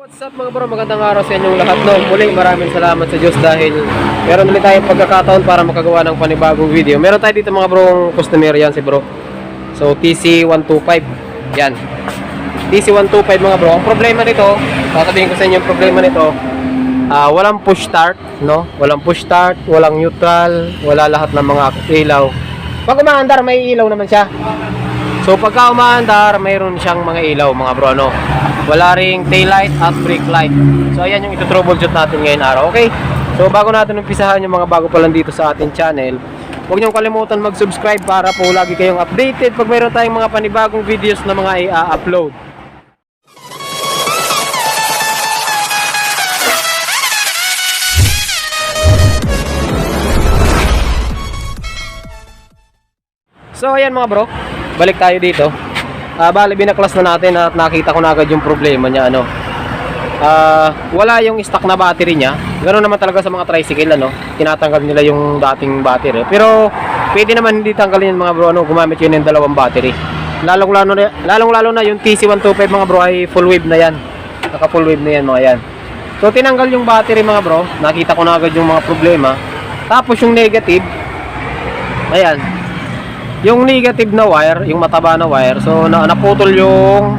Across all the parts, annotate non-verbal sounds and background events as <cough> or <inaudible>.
What's up mga bro? Magandang araw sa inyong lahat. No, muli maraming salamat sa Diyos dahil meron ulit tayong pagkakataon para makagawa ng panibagong video. Meron tayo dito mga bro customer yan si bro. So TC125. Yan. TC125 mga bro. Ang problema nito, sasabihin ko sa inyo yung problema nito. ah, walang push start, no? Walang push start, walang neutral, wala lahat ng mga ilaw. Pag umaandar, may ilaw naman siya. So pagka umaandar, mayroon siyang mga ilaw mga bro ano. Wala ring taillight at brake light. So ayan yung ito-troubleshoot natin ngayon araw, okay? So bago natin umpisahan yung mga bago pa lang dito sa ating channel, huwag niyong kalimutan mag-subscribe para po lagi kayong updated pag mayroon tayong mga panibagong videos na mga i-upload. So ayan mga bro, balik tayo dito. Ah, bali binaklas na natin at nakita ko na agad yung problema niya ano. Ah, wala yung stock na battery niya. Ganoon naman talaga sa mga tricycle ano, tinatanggal nila yung dating battery. Pero pwede naman hindi tanggalin yung mga bro ano, gumamit yun ng dalawang battery. Lalong lalo na, lalong lalo na yung TC125 mga bro ay full wave na yan. Naka full wave na yan mga yan. So tinanggal yung battery mga bro, nakita ko na agad yung mga problema. Tapos yung negative, ayan, yung negative na wire, yung mataba na wire, so na, naputol yung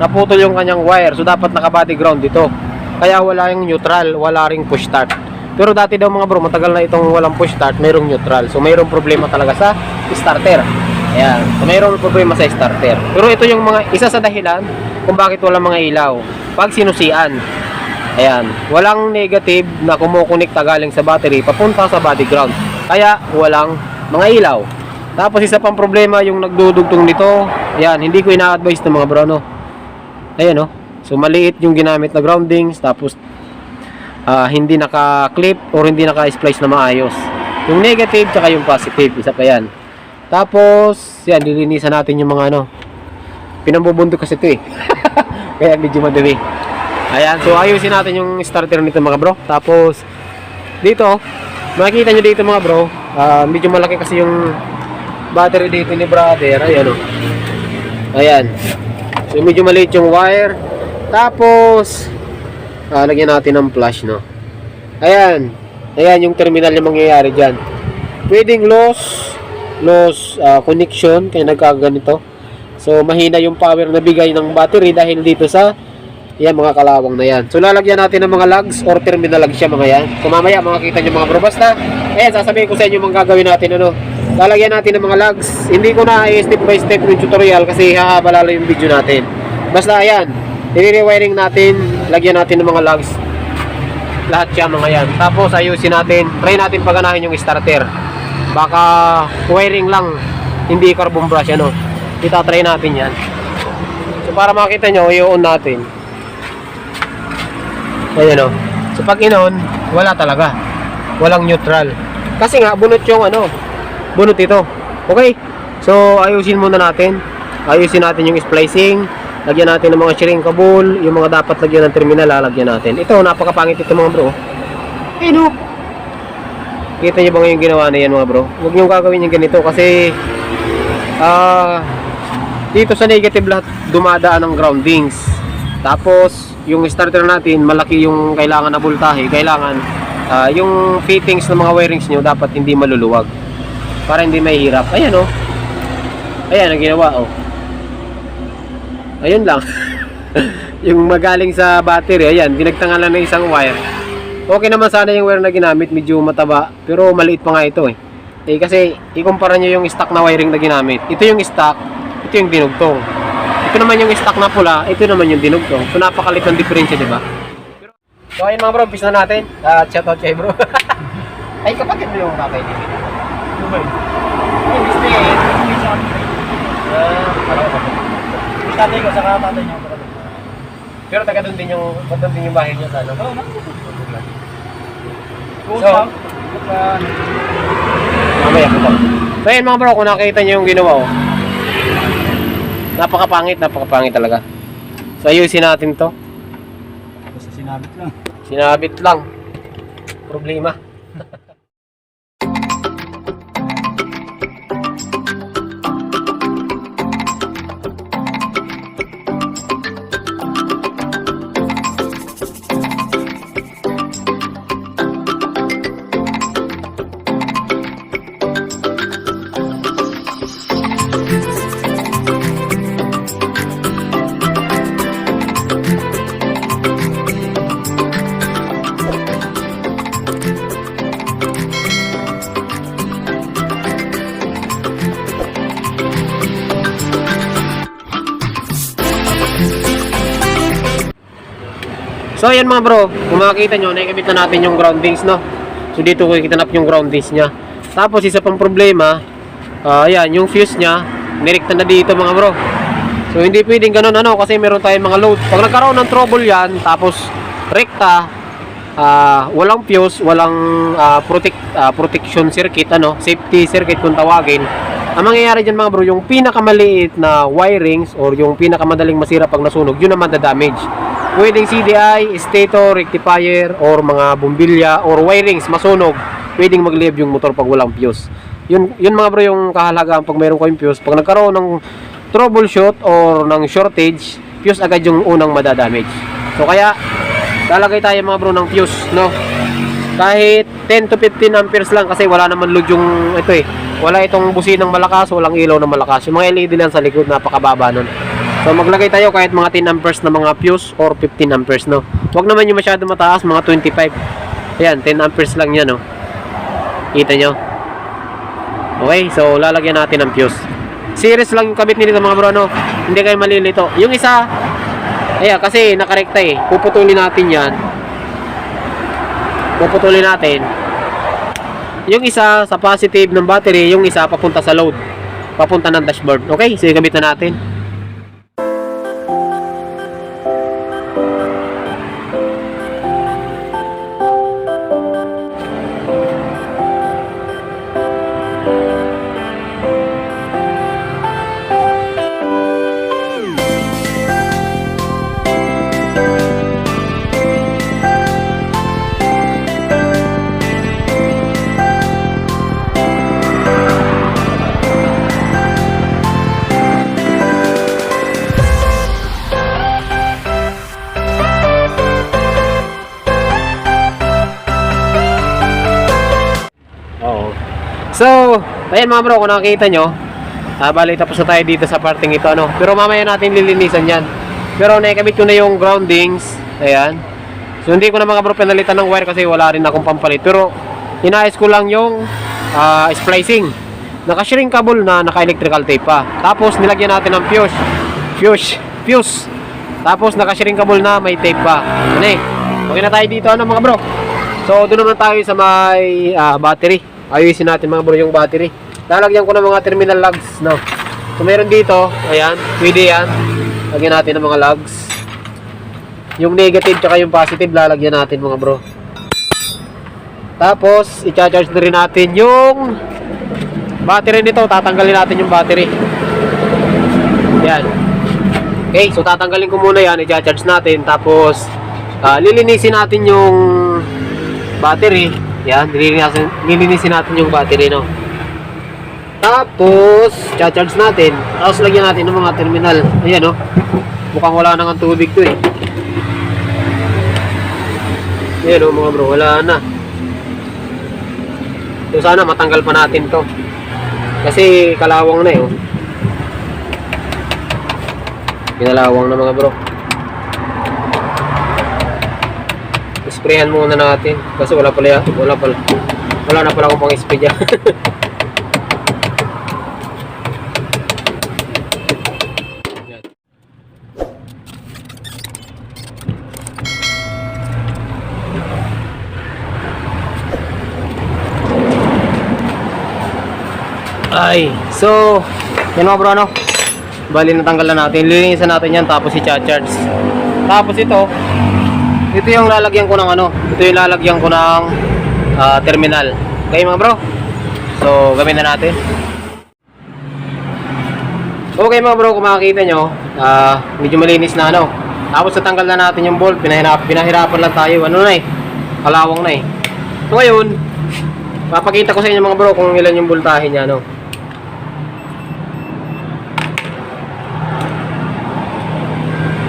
naputol yung kanyang wire. So dapat naka-body ground dito. Kaya wala yung neutral, wala ring push start. Pero dati daw mga bro, matagal na itong walang push start, mayroong neutral. So mayroong problema talaga sa starter. Ayan. So mayroong problema sa starter. Pero ito yung mga isa sa dahilan kung bakit walang mga ilaw. Pag sinusian. Ayan. Walang negative na kumukonekta galing sa battery papunta sa body ground. Kaya walang mga ilaw. Tapos isa pang problema yung nagdudugtong nito. Ayan, hindi ko ina-advise ng mga bro, no. Ayan, no. So maliit yung ginamit na groundings tapos ah, hindi naka-clip or hindi naka-splice na maayos. Yung negative tsaka yung positive, isa pa yan. Tapos, yan, lilinisan natin yung mga ano. Pinambubunto kasi ito eh. <laughs> Kaya medyo madumi. Ayan, so ayusin natin yung starter nito mga bro. Tapos, dito, makikita nyo dito mga bro, ah, medyo malaki kasi yung battery dito ni brother. Ayan o. Ayan. So, medyo maliit yung wire. Tapos, ah, lagyan natin ng flash, no? Ayan. Ayan yung terminal yung mangyayari dyan. Pwedeng loss, loss ah, connection, kaya nagkaganito. So, mahina yung power na bigay ng battery dahil dito sa yan mga kalawang na yan. So lalagyan natin ng mga lugs or terminal lugs siya mga yan. So mamaya makikita nyo mga bro. Basta, ayan sasabihin ko sa inyo mga gagawin natin ano. Lalagyan natin ng mga lugs. Hindi ko na i-step by step yung tutorial kasi hahaba lalo yung video natin. Basta ayan, i-rewiring natin, lagyan natin ng mga lugs. Lahat siya mga yan. Tapos ayusin natin, try natin paganahin yung starter. Baka wiring lang, hindi carbon brush ano. Itatry natin yan. So para makita nyo, i-on natin. Ayan o. So pag inon, wala talaga. Walang neutral. Kasi nga, bunot yung ano, bunot ito. Okay? So, ayusin muna natin. Ayusin natin yung splicing. Lagyan natin ng mga shrink cable. Yung mga dapat lagyan ng terminal, lalagyan natin. Ito, napakapangit ito mga bro. Ayun o. Kita nyo ba ngayon ginawa na yan mga bro? Huwag nyo gagawin yung ganito kasi ah dito sa negative lahat dumadaan ng groundings. Tapos, yung starter natin, malaki yung kailangan na voltahe. Kailangan, ah, yung fittings ng mga wirings nyo dapat hindi maluluwag. Para hindi mahihirap. Ayan o. Ayan, ang ginawa o. Ayun lang. <laughs> yung magaling sa battery, ayan, pinagtangalan ng isang wire. Okay naman sana yung wire na ginamit, medyo mataba. Pero maliit pa nga ito eh. Eh kasi, ikumpara nyo yung stock na wiring na ginamit. Ito yung stock, ito yung dinugtong. Ito naman yung stock na pula, ito naman yung dinugtong. So napakalit ng diferensya, di ba? So ayun mga bro, umpisa na natin. At shout out kay bro. <laughs> Ay kapatid mo yung tatay dito. Dubai. Ay, gusto niya eh. Ah, alam ko. Tatay ko, saka tatay niya. Pero taga doon din yung, doon din yung bahay niya sa ano. Oo, So, So, mamaya ko to. So ayun mga bro, kung nakita niyo yung ginawa ko. Napakapangit, napakapangit talaga. So ayusin natin to. basta sinabit lang. Sinabit lang. Problema. So ayan mga bro, kung makikita nyo, nakikabit na natin yung groundings no. So dito ko ikitanap yung groundings niya. Tapos isa pang problema, ah, ayan, yung fuse niya, nirekta na dito mga bro. So hindi pwedeng ganun ano kasi meron tayong mga load. Pag nagkaroon ng trouble yan, tapos rekta, ah, walang fuse, walang ah, protect, ah, protection circuit, ano, safety circuit kung tawagin. Ang mangyayari dyan mga bro, yung pinakamaliit na wirings or yung pinakamadaling masira pag nasunog, yun naman damage. Pwedeng CDI, stator, rectifier, or mga bumbilya, or wirings masunog. Pwedeng mag-live yung motor pag walang fuse. Yun, yun mga bro yung kahalagaan pag mayroon kayong fuse. Pag nagkaroon ng troubleshoot or ng shortage, fuse agad yung unang madadamage. So kaya, lalagay tayo mga bro ng fuse, no? Kahit 10 to 15 amperes lang kasi wala naman load yung ito eh. Wala itong businang malakas, walang ilaw na malakas. Yung mga LED lang sa likod, napakababa nun. So maglagay tayo kahit mga 10 amperes na mga fuse or 15 amperes, no? Huwag naman yung masyado mataas, mga 25. Ayan, 10 amperes lang yan, no? Kita nyo? Okay, so lalagyan natin ng fuse. Series lang yung kabit nito mga bro, no? Hindi kayo malilito. Yung isa, ayan, kasi nakarekta eh. Puputulin natin yan. Puputulin natin. Yung isa sa positive ng battery, yung isa papunta sa load. Papunta ng dashboard. Okay, so gamit na natin. So, ayan mga bro, kung nakikita nyo, ah, bali tapos na tayo dito sa parting ito, ano. Pero mamaya natin lilinisan yan. Pero nakikabit ko na yung groundings. Ayan. So, hindi ko na mga bro pinalitan ng wire kasi wala rin akong pampalit. Pero, inaayos ko lang yung ah, splicing. Naka-shrink cable na, naka-electrical tape pa. Tapos, nilagyan natin ng fuse. Fuse. Fuse. Tapos, naka-shrink cable na, may tape pa. Ano eh. Okay na tayo dito, ano mga bro. So, doon naman tayo sa may ah, battery. Ayusin natin mga bro yung battery. Lalagyan ko ng mga terminal lugs, no. So, meron dito, ayan, pwede yan. Lagyan natin ng mga lugs. Yung negative tsaka yung positive, lalagyan natin mga bro. Tapos, i-charge na rin natin yung battery nito. Tatanggalin natin yung battery. Yan. Okay, so tatanggalin ko muna yan, i-charge natin. Tapos, ah, lilinisin natin yung battery. Yan, nilinisin, nilinisin natin yung battery, no. Tapos, charge natin. Tapos, lagyan natin ng mga terminal. Ayan, no. Mukhang wala nang ang tubig to, eh. Ayan, no, mga bro. Wala na. So, sana matanggal pa natin to. Kasi, kalawang na, eh, oh. Kinalawang na, mga bro. Sprayhan muna natin kasi wala pala wala pala wala na pala akong pang spray dyan. Yan. Ay, so, yan mga bro, no? Bali, natanggal na natin. Lilinisan natin yan, tapos i-charge. Tapos ito, ito yung lalagyan ko ng ano, ito yung lalagyan ko ng ah, terminal. Okay mga bro? So, gamitin na natin. Okay mga bro, kung makikita nyo, ah, medyo malinis na ano. Tapos natanggal na natin yung bolt, pinahirap, pinahirapan lang tayo, ano na eh, kalawang na eh. So ngayon, papakita ko sa inyo mga bro kung ilan yung voltahe niya, no.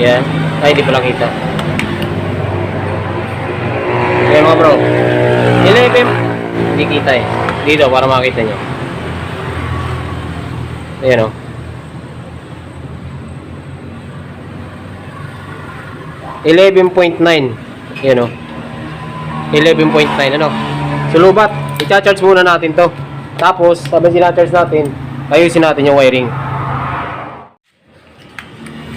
Yan. Ay, hindi lang kita. Ayan mga bro. 11. Hindi kita eh. Dito para makita nyo. Ayan o. Eleven point nine. Ayan o. Eleven point nine. Ano? Sulubat. I-charge muna natin to. Tapos, sabi sila charge natin, ayusin natin yung wiring.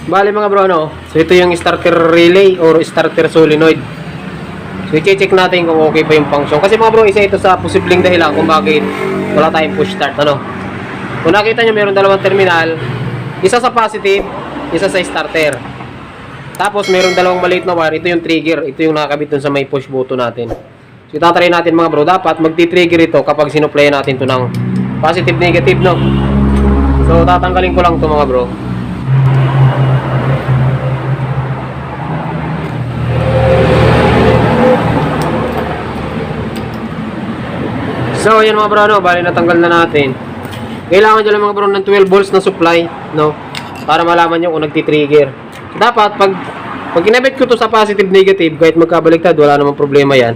Bali mga bro, ano? So ito yung starter relay or starter solenoid. So i-check natin kung okay pa yung function. Kasi mga bro, isa ito sa posibleng dahilan kung bakit wala tayong push start. Ano? Kung nakita nyo, meron dalawang terminal. Isa sa positive, isa sa starter. Tapos meron dalawang maliit na wire. Ito yung trigger. Ito yung nakakabit dun sa may push button natin. So itatry natin mga bro. Dapat magti-trigger ito kapag sinuplay natin to ng positive negative no. So tatanggalin ko lang to mga bro. So, yan mga bro, no, bali natanggal na natin. Kailangan dyan mga bro ng 12 volts na supply, no? Para malaman nyo kung nagti-trigger. Dapat, pag, pag kinabit ko to sa positive, negative, kahit magkabaliktad, wala namang problema yan.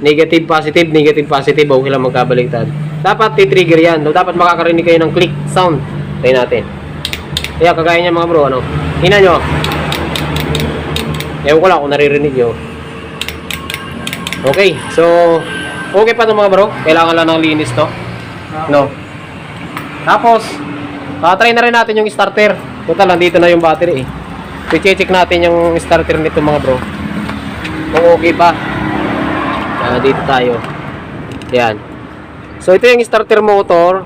Negative, positive, negative, positive, okay lang magkabaliktad. Dapat ti-trigger yan, no? Dapat makakarinig kayo ng click sound. Tayo natin. Kaya kagaya niya mga bro, ano? Hina nyo. Ewan ko lang kung naririnig nyo. Okay, so okay pa to mga bro. Kailangan lang ng linis to. No. Tapos, try na rin natin yung starter. Total, nandito na yung battery eh. So, check natin yung starter nito mga bro. Kung okay pa. Ah, dito tayo. Yan. So, ito yung starter motor.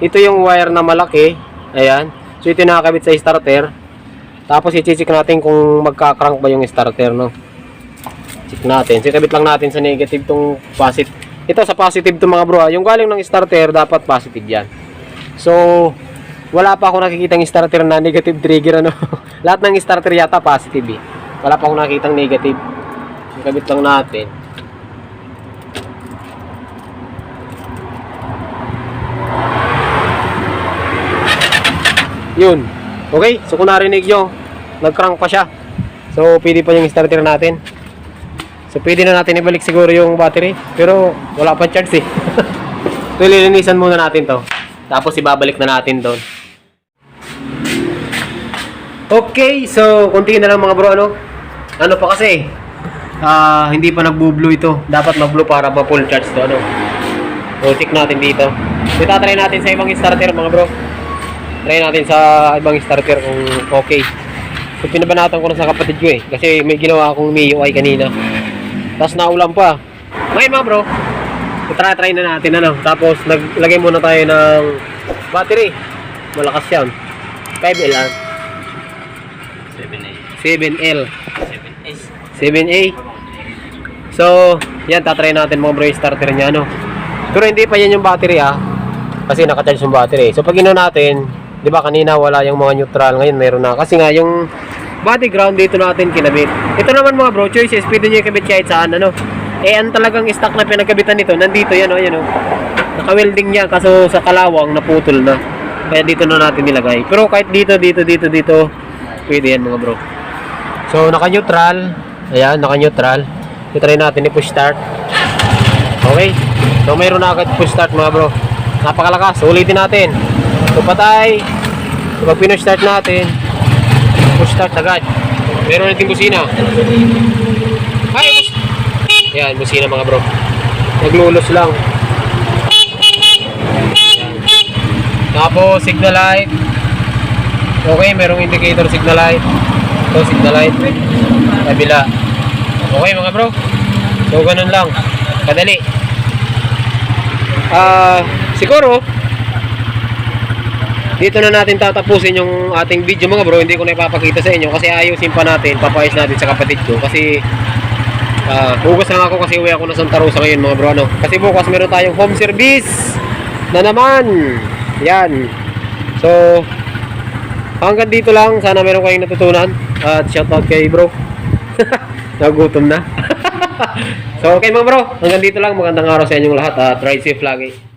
Ito yung wire na malaki. Ayan. So, ito yung nakakabit sa starter. Tapos, i-check natin kung magka-crank ba yung starter, no? Check natin. So, ikabit lang natin sa negative tong positive. Ito sa positive to mga bro. ah. Yung galing ng starter, dapat positive yan. So, wala pa ako nakikitang starter na negative trigger. Ano? <laughs> Lahat ng starter yata positive eh. Wala pa ako nakikitang negative. Ikabit lang natin. Yun. Okay, so kung narinig nyo, nag-crank pa siya. So, pwede pa yung starter natin. So pwede na natin ibalik siguro yung battery. Pero wala pa charge eh. <laughs> so lilinisan muna natin to. Tapos ibabalik na natin doon. Okay, so konti na lang mga bro ano. Ano pa kasi? Ah, hindi pa nagbo-blue ito. Dapat mag-blue para ma full charge to ano. So check natin dito. So itatry natin sa ibang starter mga bro. Try natin sa ibang starter kung okay. So pinabanatan ko na sa kapatid ko eh. Kasi may ginawa akong MIUI kanina. Tapos naulan pa. Ngayon mga bro, try-try na natin ano. Tapos naglagay muna tayo ng battery. Malakas yan. 5L ah. 7A. 7L. 7A. 7A. So, yan, tatry natin mga bro yung starter niya, ano. Pero hindi pa yan yung battery, ah. Kasi nakacharge yung battery. So, pag ino natin, di ba kanina wala yung mga neutral, ngayon meron na. Kasi nga, yung body ground dito natin kinabit. Ito naman mga bro, choices, pwede nyo ikabit kahit saan, ano. Eh, ang talagang stock na pinagkabitan nito, nandito yan, oh, yan, oh. Naka-welding niya, kaso sa kalawang, naputol na. Kaya dito na natin nilagay. Pero kahit dito, dito, dito, dito, pwede yan mga bro. So, naka-neutral. Ayan, naka-neutral. I-try natin i-push start. Okay. So, mayroon na agad push start mga bro. Napakalakas. Ulitin natin. So, patay. So, pag pinush start natin, start agad. Meron natin busina. Ay, bus Ayan, busina mga bro. Naglulos lang. Tapos, signal light. Okay, merong indicator signal light. Ito, signal light. Kabila. Okay mga bro. So, ganun lang. Kadali. Ah, siguro, dito na natin tatapusin yung ating video mga bro. Hindi ko na ipapakita sa inyo kasi ayusin pa natin. Papayos natin sa kapatid ko. Kasi, ah, hugas lang ako kasi uwi ako na Santa Rosa ngayon mga bro. Ano? Kasi bukas meron tayong home service na naman. Yan. So, hanggang dito lang. Sana meron kayong natutunan. At shoutout kay bro. <laughs> Nagutom na. <laughs> so, okay mga bro. Hanggang dito lang. Magandang araw sa inyong lahat. At ride safe lagi.